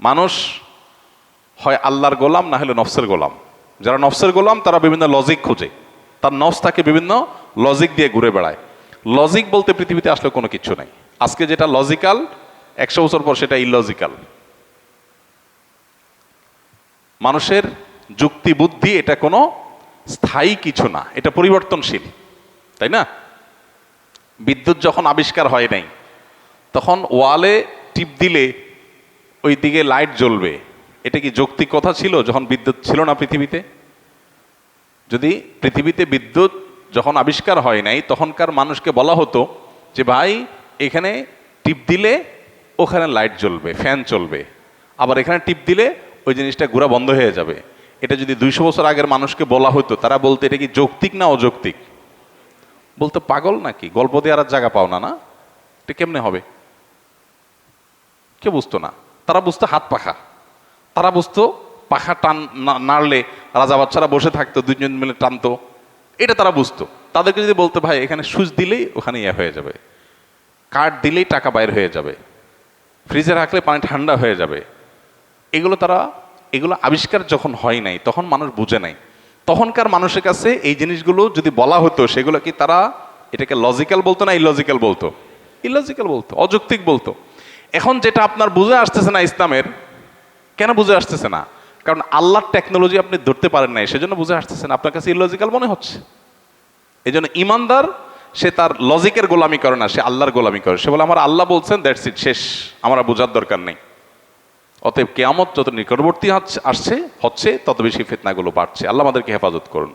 মানুষ হয় আল্লাহর গোলাম, না হলে নফসের গোলাম। যারা নফসের গোলাম, তারা বিভিন্ন লজিক খোঁজে। তার নফস তাকে বিভিন্ন লজিক দিয়ে ঘুরে বেড়ায়। লজিক বলতে পৃথিবীতে আসলে কোনো কিছু নাই। আজকে যেটা লজিক্যাল একশো বছর পর সেটা ইলজিক্যাল মানুষের যুক্তি বুদ্ধি, এটা কোনো স্থায়ী কিছু না। এটা পরিবর্তনশীল, তাই না? বিদ্যুৎ যখন আবিষ্কার হয় নাই, তখন ওয়ালে টিপ দিলে ওই দিকে লাইট জ্বলবে। এটা কি যৌক্তিক কথা ছিল যখন বিদ্যুৎ ছিল না পৃথিবীতে? যদি পৃথিবীতে বিদ্যুৎ যখন আবিষ্কার হয় নাই, তখনকার মানুষকে বলা হতো যে, ভাই, এখানে টিপ দিলে ওখানে লাইট জ্বলবে ফ্যান চলবে। আবার এখানে টিপ দিলে ওই জিনিসটা ঘোরা বন্ধ হয়ে যাবে। এটা যদি দুইশো বছর আগের মানুষকে বলা হতো, তারা বলতো, এটা কি যৌক্তিক না অযৌক্তিক? বলতো, পাগল নাকি? গল্প দিয়ে আর জায়গা পাও না না? এটা কেমনে হবে? কেউ বুঝতো না। তারা বুঝতো হাত পাখা। তারা বুঝতো পাখা টান নাড়লে রাজা বাচ্চারা বসে থাকতো দুজন মিলে টানতো। এটা তারা বুঝতো। তাদেরকে যদি বলতো, ভাই, এখানে সুইচ দিলেই ওখানে ইয়ে হয়ে যাবে। কার্ড দিলেই টাকা বাইর হয়ে যাবে। ফ্রিজে রাখলে পানি ঠান্ডা হয়ে যাবে। এগুলো তারা, এগুলো আবিষ্কার যখন হয় নাই, তখন মানুষ বুঝে নাই। তখনকার মানুষের কাছে এই জিনিসগুলো যদি বলা হতো, সেগুলো কি তারা এটাকে লজিক্যাল বলতো না ইলজিক্যাল বলতো? ইলজিক্যাল বলতো, অযৌক্তিক বলতো। এখন যেটা আপনার বুঝে আসতেছে না ইসলামের, কেন বুঝে আসতেছে না? কারণ আল্লাহর টেকনোলজি আপনি ধরতে পারেন নাই, সেজন্য বুঝে আসতেছে না। আপনার কাছে ইলজিক্যাল মনে হচ্ছে? এই জন্য ইমানদার, সে তার লজিকের গোলামি করে না, সে আল্লাহর গোলামি করে। সে বলে, আমার আল্লাহ বলছেন দ্যাটস ইট শেষ। আমার বোঝার দরকার নেই। অতএব কেয়ামত যত নিকটবর্তী আসছে, হচ্ছে, তত বেশি ফেতনাগুলো বাড়ছে। আল্লাহ আমাদেরকে হেফাজত করুন।